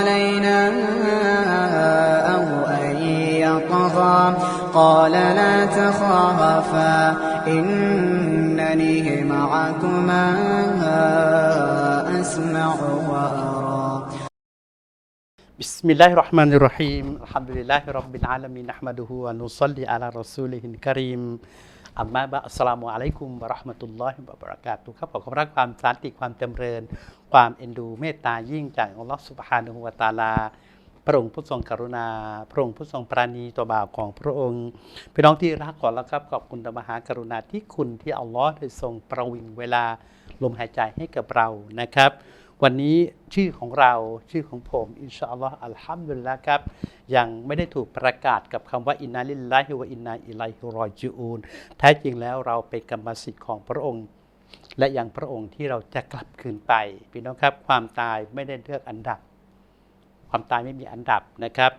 علينا أو أن يطغى قال لا تخافا إنني معكما أسمع وأرى. بسم الله الرحمن الرحيم. الحمد لله رب العالمين نحمده ونصلي على رسوله الكريم. อัมมาบะอัสลามุอะลัยกุมวะราะห์มะตุลลอฮิวะบะเราะกาตุครับขอความรักความสันติความจำเริญ ความเอ็นดูเมตตายิ่งจากอัลลอฮฺสุบฮานะฮูวะตาลา พระองค์ผู้ทรงกรุณา พระองค์ผู้ทรงปราณีตัวบ่าวของพระองค์พี่น้องที่รักขอแล้วครับขอบคุณตมหากรุณาที่คุณที่อัลลอฮ์ได้ทรงประวิงเวลาลมหายใจให้กับเรานะครับ วันนี้ชื่อของเราชื่อของผม อินชาอัลลอฮ์อัลฮัมดุลิลละครับ ยังไม่ได้ถูกประกาศกับคำว่าอินนาลิลลาฮิวะอินนาอิลัยฮิรอจิอูนแท้จริงแล้วเราเป็นกรรมสิทธิ์ของพระองค์ และยังพระองค์ที่เราจะกลับคืนไปพี่น้องครับ ความตายไม่ได้เลือกอันดับ ความตายไม่มีอันดับนะครับ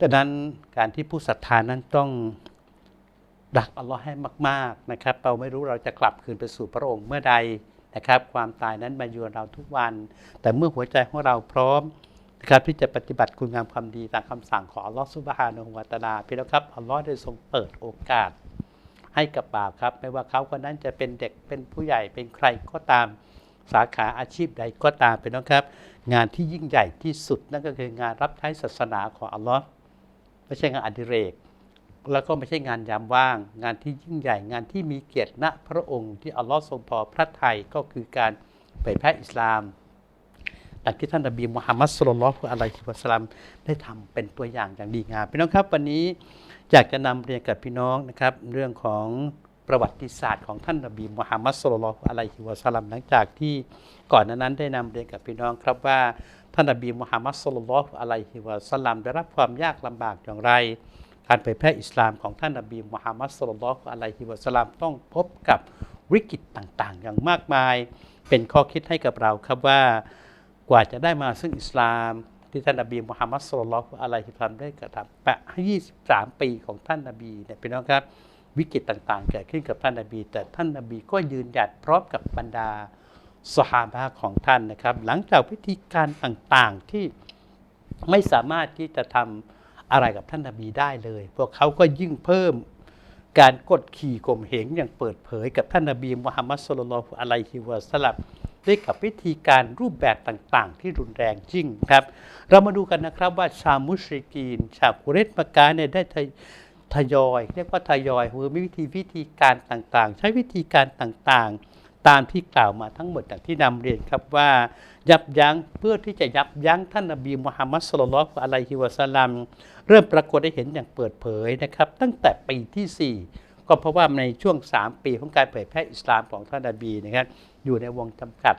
ดังนั้นการที่ผู้ศรัทธานั้นต้องรักอัลลอฮ์ให้มาก ๆนะครับ เราไม่รู้เราจะกลับคืนไปสู่พระองค์เมื่อใด นะครับ ความตายนั้นมาอยู่เราทุกวัน แต่เมื่อหัวใจของเราพร้อมนะครับที่จะปฏิบัติคุณงามความดีตามคำสั่งของอัลลอฮ์ซุบฮานะฮูวะตะอาลาพี่น้องครับอัลลอฮ์ได้ทรงเปิดโอกาส ให้กับบ่าวครับ ไม่ว่าเขาคนนั้นจะเป็นเด็กเป็นผู้ใหญ่เป็นใครก็ตามสาขาอาชีพใดก็ตามเป็นน้องครับ งานที่ยิ่งใหญ่ที่สุดนั่นก็คืองานรับใช้ศาสนาของอัลลอฮ์ไม่ใช่งานอดิเรก แล้วก็ไม่ใช่งานยามว่าง งานที่ยิ่งใหญ่งานที่มีเกียรติณพระองค์ที่อัลลอฮ์ทรงพอพระทัยก็คือการเผยแพร่อิสลามดังที่ท่านนบีมุฮัมมัดสุลลัลลอฮุอะลัยฮิวะสัลลัมได้ทำเป็นตัวอย่างอย่างดีงามพี่น้องครับวันนี้อยากจะนำเรียนกับพี่น้องนะครับ เรื่องของประวัติศาสตร์ของท่านนบีมุฮัมมัดสุลลัลลอฮุอะลัยฮิวะสัลลัมหลังจากที่ก่อนหน้านั้นได้นำเรียนกับพี่น้องครับว่าท่านนบีมุฮัมมัดสุลลัลลอฮุอะลัยฮิวะสัลลัมได้รับความยากลำบากอย่างไร การเผยแพร่อิสลามของท่านนบีมุฮัมมัดสุลลัลลอฮุอะลัยฮิวะสลลัมต้องพบกับวิกฤตต่างๆ อย่างมากมาย เป็นข้อคิดให้กับเราครับว่ากว่าจะได้มาซึ่งอิสลามที่ท่านนบีมุฮัมมัดสุลลัลลอฮุอะลัยฮิวะสลลัมได้กระทำแปะให้23 ปีของท่านนบีเนี่ยเป็นน้องครับวิกฤตต่างๆ เกิดขึ้นกับท่านนบี แต่ท่านนบีก็ยืนหยัดพร้อมกับบรรดาสหาบะของท่านนะครับ หลังจากวิธีการต่างๆที่ไม่สามารถที่จะทำ อะไรกับท่านนบีได้เลย พวกเขาก็ยิ่งเพิ่มการกดขี่ข่มเหงอย่างเปิดเผยกับท่านนบีมุฮัมมัดสุลลัลอะลัยฮิวะสลัมด้วยกับวิธีการรูปแบบต่างๆ ที่รุนแรงจริงครับ เรามาดูกันนะครับว่าชาวมุชริกีน ชาวกุเรชมากาเนี่ยได้ทยทยอย เรียกว่าทยอยคือมีวิธีวิธีการต่างๆ ใช้วิธีการต่างๆ ตามที่กล่าวมาทั้งหมดอย่างที่นำเรียนครับว่า ยับยั้งเพื่อที่จะยับยั้งท่านนบีมุฮัมมัดสุลลัลลอฮุอะลัยฮิวะสัลลัมเริ่มปรากฏได้เห็นอย่างเปิดเผยนะครับ ตั้งแต่ปีที่ 4 ก็เพราะว่าในช่วง 3 ปีของการเผยแพร่อิสลามของท่านนบีนะครับอยู่ในวงจำกัด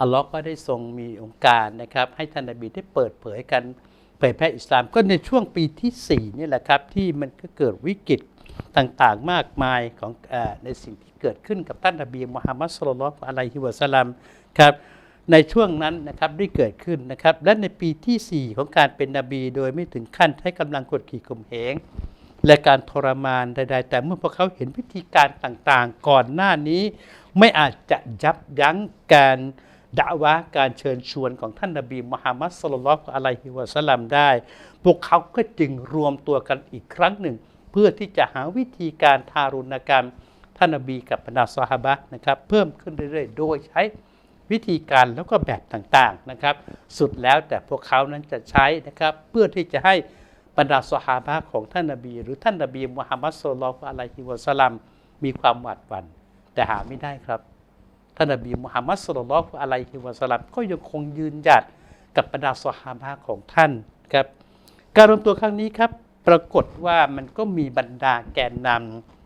อัลลอฮ์ก็ได้ทรงมีองค์การนะครับ ให้ท่านนบีได้เปิดเผยกันเผยแพร่อิสลามก็ในช่วงปีที่ 4 นี่แหละครับ ที่มันก็เกิดวิกฤตต่างๆมากมายของอในสิ่งที่เกิดขึ้นกับท่านนบีมุฮัมมัดสุลลัลลอฮุอะลัยฮิวะสัลลัมครับ ในช่วงนั้นนะครับได้เกิดขึ้นนะครับ และในปีที่ 4 ของการเป็นนบี โดยไม่ถึงขั้นใช้กำลังกดขี่ข่มเหงและการทรมานใดๆ แต่เมื่อพวกเขาเห็นวิธีการต่างๆ ก่อนหน้านี้ไม่อาจจะยับยั้งการด่าวะการเชิญชวนของท่านนบีมุฮัมมัดสุลลัลลอฮุอะลัยฮิวะสลัมได้ พวกเขาก็จึงรวมตัวกันอีกครั้งหนึ่ง เพื่อที่จะหาวิธีการทารุณกรรมท่านนบีกับบรรดาซอฮาบะนะครับ เพิ่มขึ้นเรื่อยๆ โดยใช้ วิธีการแล้วก็แบบต่างๆนะครับ สุดแล้วแต่พวกเขานั้นจะใช้นะครับ เพื่อที่จะให้บรรดาซอฮาบะห์ของท่านนบี หรือท่านนบีมุฮัมมัดสุลลัลอฮุอะลัยฮิวะสัลลัมมีความหวาดหวั่นแต่หาไม่ได้ครับ ท่านนบีมุฮัมมัดสุลลัลอฮุอะลัยฮิวะสัลลัมก็ยังคงยืนหยัดกับบรรดาสหาบะห์ของท่านครับ การรวมตัวครั้งนี้ครับ ปรากฏว่ามันก็มีบรรดาแกนนำ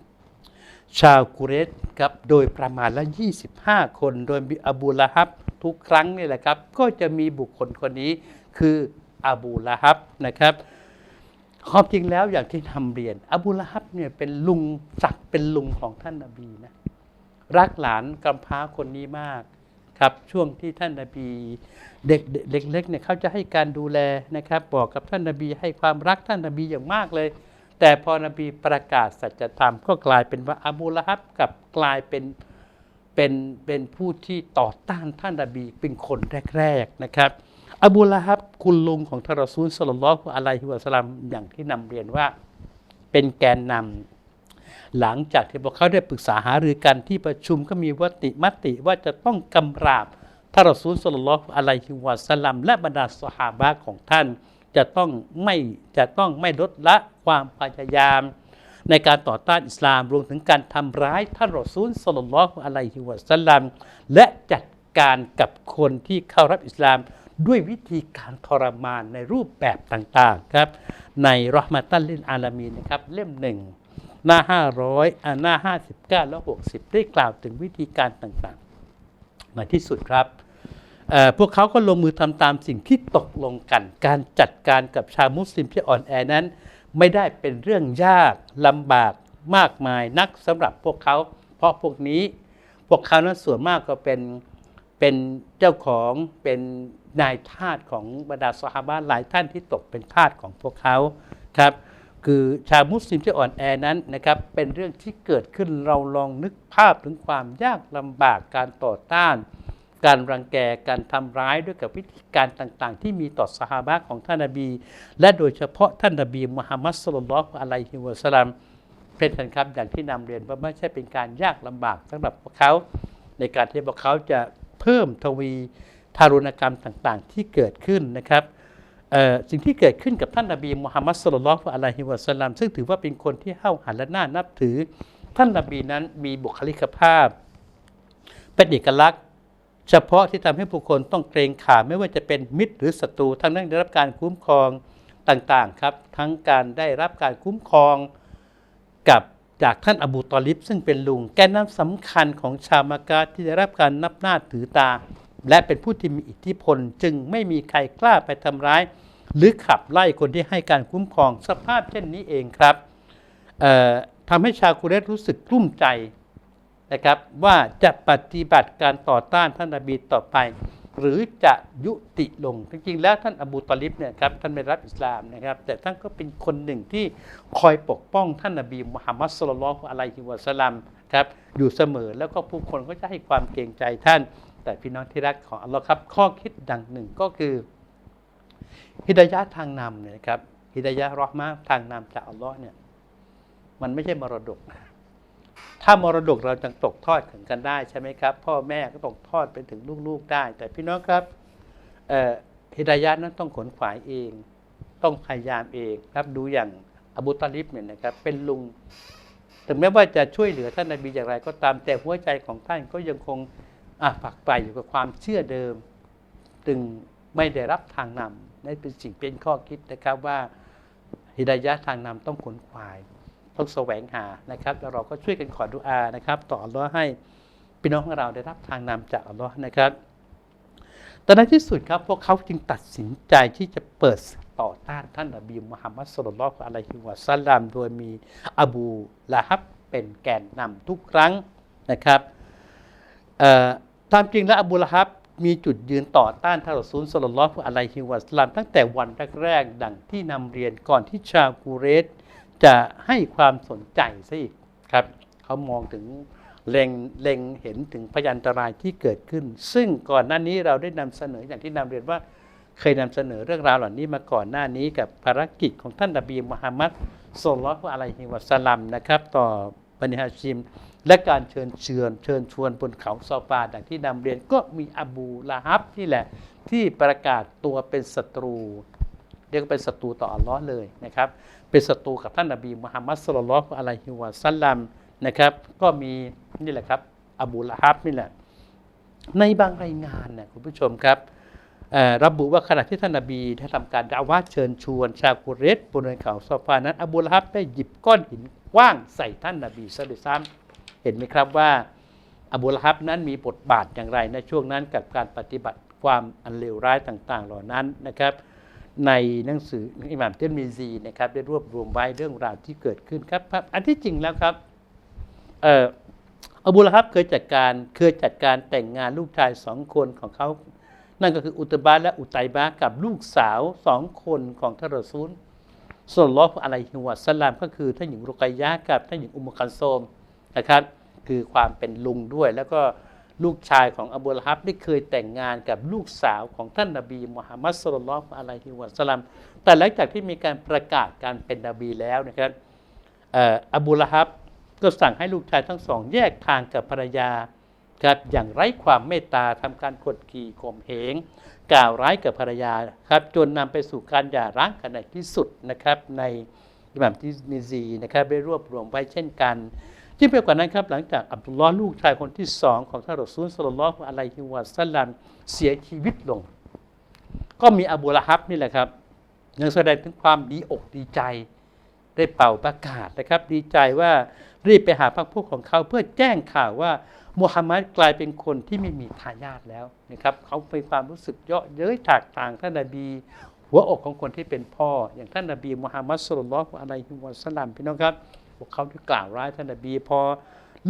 ชาวกุเรชครับโดยประมาณละ 25 คน โดยมีอบูละฮับทุกครั้งนี่แหละครับ ก็จะมีบุคคลคนนี้คืออบูละฮับนะครับความจริงแล้วอย่างที่ทำเรียน อบูละฮับเนี่ยเป็นลุงศักดิ์เป็นลุงของท่านนบีนะรักหลานกำพร้าคนนี้มากครับช่วงที่ท่านนบีเด็กเด็กเล็กเนี่ยเขาจะให้การดูแลนะครับ บอกกับท่านนบีให้ความรักท่านนบีอย่างมากเลย แต่พอนบีประกาศสัจธรรมก็กลายเป็นว่าอบูละฮับกับกลายเป็นเป็นเป็นผู้ที่ต่อต้านท่านนบีเป็นคนแรกๆนะครับ อบูละฮับคุณลุงของทารซูลสลลลอฮุอะลัยฮิวะสลลัมอย่างที่นำเรียนว่าเป็นแกนนำหลังจากที่พวกเขาได้ปรึกษาหารือกันที่ประชุมก็มีวติมติว่าจะต้องกำราบทารซูลสลลลอฮุอะลัยฮิวะสลลัมและบรรดาสหาบะของท่าน จะต้องไม่จะต้องไม่ลดละความพยายาม ในการต่อต้านอิสลามรวมถึงการทำร้ายท่านรอซูลสลลลอฮุอะลัยฮิวะสัลลัมและจัดการกับคนที่เข้ารับอิสลามด้วยวิธีการทรมานในรูปแบบต่างๆครับ ในรอห์มาตัลลินอาลามีนะครับ เล่มหนึ่งหน้า 500อ่าหน้า 59 และ 60 ได้กล่าวถึงวิธีการต่างๆในที่สุดครับ พวกเขาก็ลงมือทำตามสิ่งที่ตกลงกัน การจัดการกับชาวมุสลิมที่อ่อนแอนั้น ไม่ได้เป็นเรื่องยากลำบากมากมายนักสำหรับพวกเขา เพราะพวกนี้พวกเขานั้นส่วนมากก็เป็นเป็นเจ้าของเป็นนายทาสของบรรดาสหาบะหลายท่านที่ตกเป็นทาสของพวกเขาครับคือชาวมุสลิมที่อ่อนแอนั้นนะครับเป็นเรื่องที่เกิดขึ้นเราลองนึกภาพถึงความยากลำบากการต่อต้าน การรังแกการทำร้ายด้วยกับวิธีการต่างๆ ที่มีต่อสหาบะของท่านนบี และโดยเฉพาะท่านนบีมุฮัมมัดสุลลัลลอฮุอะลัยฮิวะสลัมเป็นท่านครับอย่างที่นำเรียนว่าไม่ใช่เป็นการยากลำบากสำหรับพวกเขา ในการที่พวกเขาจะเพิ่มทวีทารุณกรรมต่างๆ ที่เกิดขึ้นนะครับสิ่งที่เกิดขึ้นกับท่านนบีมุฮัมมัดสุลลัลลอฮุอะลัยฮิวะสลลัมซึ่งถือว่าเป็นคนที่เข้าหันและน่านับถือ ท่านนบีนั้นมีบุคลิกภาพ เป็นเอกลักษณ์ เฉพาะที่ทำให้ผู้คนต้องเกรงขามไม่ว่าจะเป็นมิตรหรือศัตรูทั้งนั้นได้รับการคุ้มครองต่างๆครับ ทั้งการได้รับการคุ้มครองกับจากท่านอบูตอลิบซึ่งเป็นลุงแกนนำสำคัญของชาวมักกะที่ได้รับการนับหน้าถือตา และเป็นผู้ที่มีอิทธิพล จึงไม่มีใครกล้าไปทำร้าย หรือขับไล่คนที่ให้การคุ้มครองสภาพเช่นนี้เองครับทำให้ชาวกุเรชรู้สึกกลุ้มใจ นะครับว่าจะปฏิบัติการต่อต้านท่านนบีต่อไป หรือจะยุติลงจริงๆแล้วท่านอบูตอลิบเนี่ยครับท่านไม่รับอิสลามนะครับ แต่ท่านก็เป็นคนหนึ่งที่คอยปกป้องท่านนบีมุฮัมมัดสุลลัลอฮุอะลัยฮิวะสลัมครับอยู่เสมอแล้วก็ผู้คนก็จะให้ความเกรงใจท่าน แต่พี่น้องที่รักของอัลลอฮ์ครับ ข้อคิดดังหนึ่งก็คือ ฮิดายะทางนำเนี่ยนะครับฮิดายะรอห์มะทางนำจากอัลลอฮ์เนี่ยมันไม่ใช่มรดกนะ ถ้ามรดกเราจะตกทอดถึงกันได้ใช่ไหมครับ พ่อแม่ก็ตกทอดไปถึงลูกๆได้ แต่พี่น้องครับฮิดายะนั้นต้องขนขวายเอง ต้องพยายามเองครับดูอย่างอบูตาลิบเนี่ยนะครับเป็นลุงถึงแม้ว่าจะช่วยเหลือท่านนบีอย่างไรก็ตามแต่หัวใจของท่านก็ยังคงฝักใฝ่อยู่กับความเชื่อเดิม จึงไม่ได้รับทางนำนั่นเป็นสิ่งเป็นข้อคิดนะครับว่าฮิดายะทางนำต้องขนขวาย ต้องแสวงหานะครับแล้วเราก็ช่วยกันขอดุอานะครับ ต่ออัลลอฮ์ให้พี่น้องของเราได้รับทางนำจากอัลลอฮ์นะครับแต่ในที่สุดครับพวกเขาจึงตัดสินใจที่จะเปิดต่อต้านท่านนบีมุฮัมมัดสุลลัลอฮุอะลัยฮิวะสัลลัมโดยมีอบูละฮับเป็นแกนนำทุกครั้งนะครับตามจริงแล้วอบูละฮับมีจุดยืนต่อต้านท่านรอซูลสุลลัลอฮุอะลัยฮิวะสัลลัมตั้งแต่วันแรกๆดังที่นำเรียนก่อนที่ชาวกูเรช จะให้ความสนใจซะอีกครับเขามองถึงเล็งเล็งเห็นถึงพยันตรายที่เกิดขึ้น ซึ่งก่อนหน้านี้เราได้นำเสนออย่างที่นำเรียนว่าเคยนำเสนอเรื่องราวเหล่านี้มาก่อนหน้านี้กับภารกิจของท่านนบีมุฮัมมัดสุลลัลลอฮุอะลัยฮิวะสัลลัมนะครับ ต่อบันิฮาชิม และการเชิญเชือนเชิญชวนบนเขาซอฟาดังที่นำเรียนก็มีอบูละฮับนี่แหละที่ประกาศตัวเป็นศัตรูเรียกว่าเป็นศัตรูต่ออัลลอฮ์เลยนะครับ เป็นศัตรูกับท่านนบีมุฮัมมัดสุลลัลลอฮุอะลัยฮิวะสัลลัมนะครับ ก็มีนี่แหละครับ อบูละฮับนี่แหละ ในบางรายงานนะคุณผู้ชมครับระบุว่าขณะที่ท่านนบีได้ทำการดาว่าเชิญชวน ชาวกุเรชบนเนินเขาซอฟานั้น อบูละฮับได้หยิบก้อนหินกว้างใส่ท่านนบีซะด้วยซ้ำเห็นไหมครับว่า อบูละฮับนั้นมีบทบาทอย่างไรในช่วงนั้นกับการปฏิบัติความอันเลวร้ายต่าง ๆ เหล่านั้นนะครับ ในหนังสืออิหม่ามเตรมิซีนะครับได้รวบรวมไว้เรื่องราวที่เกิดขึ้นครับครับ อันที่จริงแล้วครับเอ่ออบูละฮับเคยจัดการเคยจัดการแต่งงานลูกชายสองคนของเขา นั่นก็คืออุตบาและอุตัยบากับลูกสาวสองคนของทารซูลส่วนลอฟอะลัยฮิวะสลามก็คือท่านหญิงรุกัยยะกับท่านหญิงอุมมุคันโซมนะครับ คือความเป็นลุงด้วยแล้วก็ ลูกชายของอบูละฮับได้เคยแต่งงานกับลูกสาวของท่านนบีมุฮัมมัดสุลลัลอะลัยฮิวะสลลัมแต่หลังจากที่มีการประกาศการเป็นนบีแล้วนะครับอบูละฮับก็สั่งให้ลูกชายทั้งสอง แยกทางกับภรรยาครับอย่างไร้ความเมตตาทำการกดขี่ข่มเหงกล่าวร้ายกับภรรยาครับจนนำไปสู่การหย่าร้างกันในที่สุดนะครับในอิหม่ามที่นิซีนะครับได้รวบรวมไว้เช่นกัน ที่งไปกว่านั้นครับ หลังจากอับดุลลอฮ์ลูกชายคนที่สองของท่านรอซูลสลลัลอฮุอะลัยฮิวะสัลลัมเสียชีวิตลง ก็มีอบูละฮับนี่แหละครับยังแสดงถึงความดีอกดีใจ ได้เป่าประกาศนะครับ ดีใจว่ารีบไปหาพรรคพวกของเขาเพื่อแจ้งข่าวว่ามุฮัมมัดกลายเป็นคนที่ไม่มีทายาทแล้วนะครับเขาเป็นความรู้สึกเยาะเย้ยถากต่างท่านนบี หัวอกของคนที่เป็นพ่อ อย่างท่านนบีมุฮัมมัดสุลลัลอฮุอะลัยฮิวะสัลลัมพี่น้องครับ พวกเขาที่กล่าวร้ายท่านนบีพอ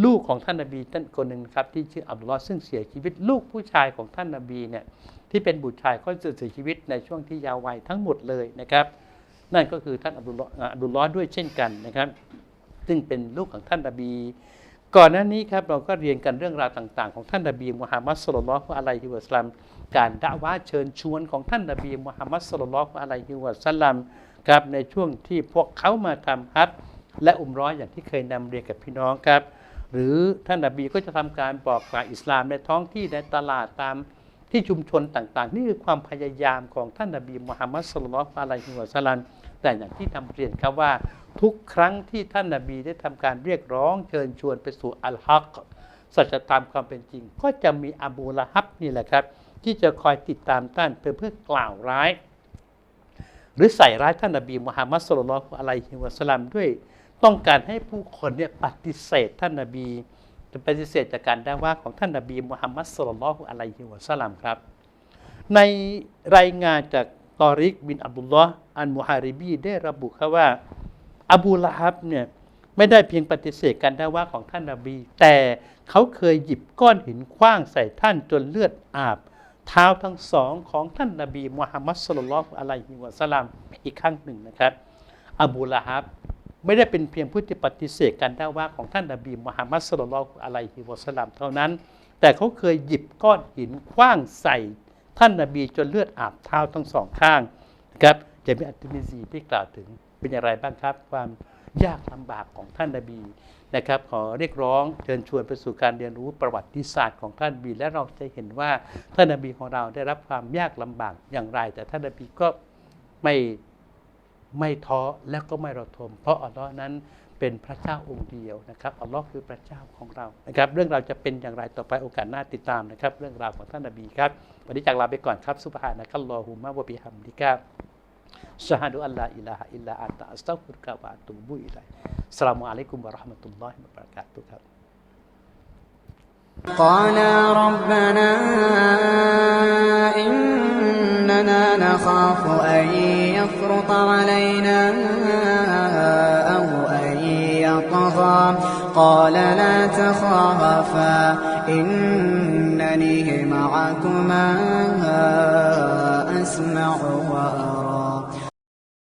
ลูกของท่านนบีท่านคนหนึ่งครับที่ชื่ออับดุลลอฮ์ซึ่งเสียชีวิตลูกผู้ชายของท่านนบีเนี่ยที่เป็นบุตรชายก็เสียชีวิตในช่วงที่ยาววัยทั้งหมดเลยนะครับ นั่นก็คือท่านอับดุลลอฮ์อับดุลลอฮ์ด้วยเช่นกันนะครับ ซึ่งเป็นลูกของท่านนบี ก่อนหน้านี้ครับเราก็เรียนกันเรื่องราวต่าง ๆ ของท่านนบีมุฮัมมัดสุลลัลฮุอะลัยฮิวะสัลลัมการด่าว่าเชิญชวนของท่านนบีมุฮัมมัดสุลลัลอฮุอะลัยฮิวะสัลลัมครับในช่วงที่พวกเขามาทำฮัจญ์ และอุมร้อยอย่างที่เคยนำเรียนกับพี่น้องครับ หรือท่านนบีก็จะทำการบอกกล่าวอิสลามในท้องที่ในตลาดตามที่ชุมชนต่างๆ นี่คือความพยายามของท่านนบีมุฮัมมัดสุลลัลลอะลัยฮิวะสัลลัมแต่อย่างที่นำเรียนครับว่าทุกครั้งที่ท่านนบีได้ทำการเรียกร้องเชิญชวนไปสู่อัลฮักสัจธรรมความเป็นจริง ก็จะมีอบูละฮับนี่แหละครับ ที่จะคอยติดตามท่านเพื่อเพื่อกล่าวร้าย หรือใส่ร้ายท่านนบีมุฮัมมัดสุลลัลอะลัยฮิวะสลามด้วย ต้องการให้ผู้คนเนี่ยปฏิเสธท่านนาบีจะปฏิเสธจากการด่าว่าของท่านนาบีมุฮัมมัดสุลลัลอะลัยฮิวะสลามครับ ในรายงานจากตอริกบินอับดุลลอฮ์อันมุฮาริบีได้ระบุครับว่าอบูละฮับเนี่ยไม่ได้เพียงปฏิเสธการด่าว่าของท่านนาบี แต่เขาเคยหยิบก้อนหินคว้างใส่ท่านจนเลือดอาบ เท้าทั้งสองของท่านนาบีมุฮัมมัดสุลลัลอะลัยฮิวะสัลลัมอีกครั้งหนึ่งนะครับ อบูละฮับ ไม่ได้เป็นเพียงผู้ที่ปฏิเสธการด่าว่าของท่านนบีมุฮัมมัดสุลลัลอะลัยฮิวะสลลัมเท่านั้น แต่เขาเคยหยิบก้อนหินคว้างใส่ท่านนบีจนเลือดอาบเท้าทั้งสองข้างครับจะมีอัติมิซีที่กล่าวถึงเป็นอย่างไรบ้างครับ ความยากลำบากของท่านนบีนะครับ ขอเรียกร้องเชิญชวนไปสู่การเรียนรู้ประวัติศาสตร์ของท่านนบี และเราจะเห็นว่าท่านนบีของเราได้รับความยากลำบากอย่างไร แต่ท่านนบีก็ไม่ ไม่ท้อและก็ไม่ระทม เพราะอัลลอฮ์นั้นเป็นพระเจ้าองค์เดียวนะครับอัลลอฮ์คือพระเจ้าของเรานะครับ เรื่องเราวจะเป็นอย่างไรต่อไปโอกาสหน้าติดตามนะครับ เรื่องราวของท่านนบีครับวันนี้จากลาไปก่อนครับซุบฮานะกัลลอฮุมะวะบิฮัมดิกะชะฮะดุอัลลาอิลาฮะอิลลาอันตะอัสตัฆฟิรุกะวะอะตูบุอิลัยอัสสลามุอะลัยกุมวะเราะห์มะตุลลอฮิวะบะเราะกาตุฮ์ครับ قالا ربنا إننا نخاف أن يفرط علينا أو أن يطغى قال لا تخافا إنني معكما أسمع.